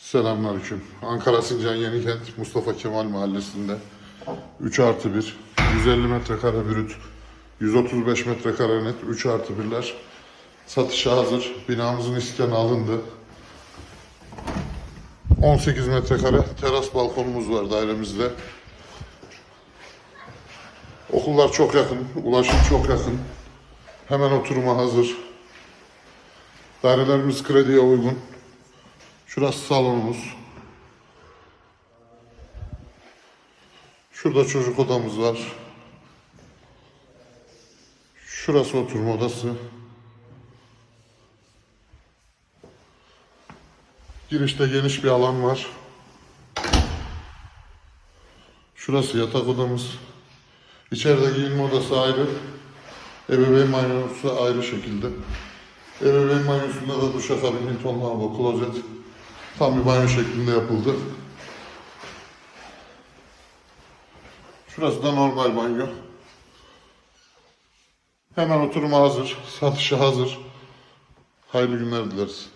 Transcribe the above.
Selamünaleyküm. Ankara Sincan Yenikent Mustafa Kemal Mahallesi'nde 3 artı 1, 150 metrekare brüt, 135 metrekare net 3 artı 1'ler satışa hazır. Binamızın iskanı alındı. 18 metrekare teras balkonumuz var dairemizde. Okullar çok yakın, ulaşım çok yakın. Hemen oturuma hazır. Dairelerimiz krediye uygun. Şurası salonumuz. Şurada çocuk odamız var. Şurası oturma odası. Girişte geniş bir alan var. Şurası yatak odamız. İçeride giyinme odası ayrı. Ebeveyn banyosu ayrı şekilde. Ebeveyn banyosunda da duşakabin, Hilton lavabo, klozet tam bir banyo şeklinde yapıldı. Şurası da normal banyo. Hemen oturuma hazır, satışa hazır. Hayırlı günler dileriz.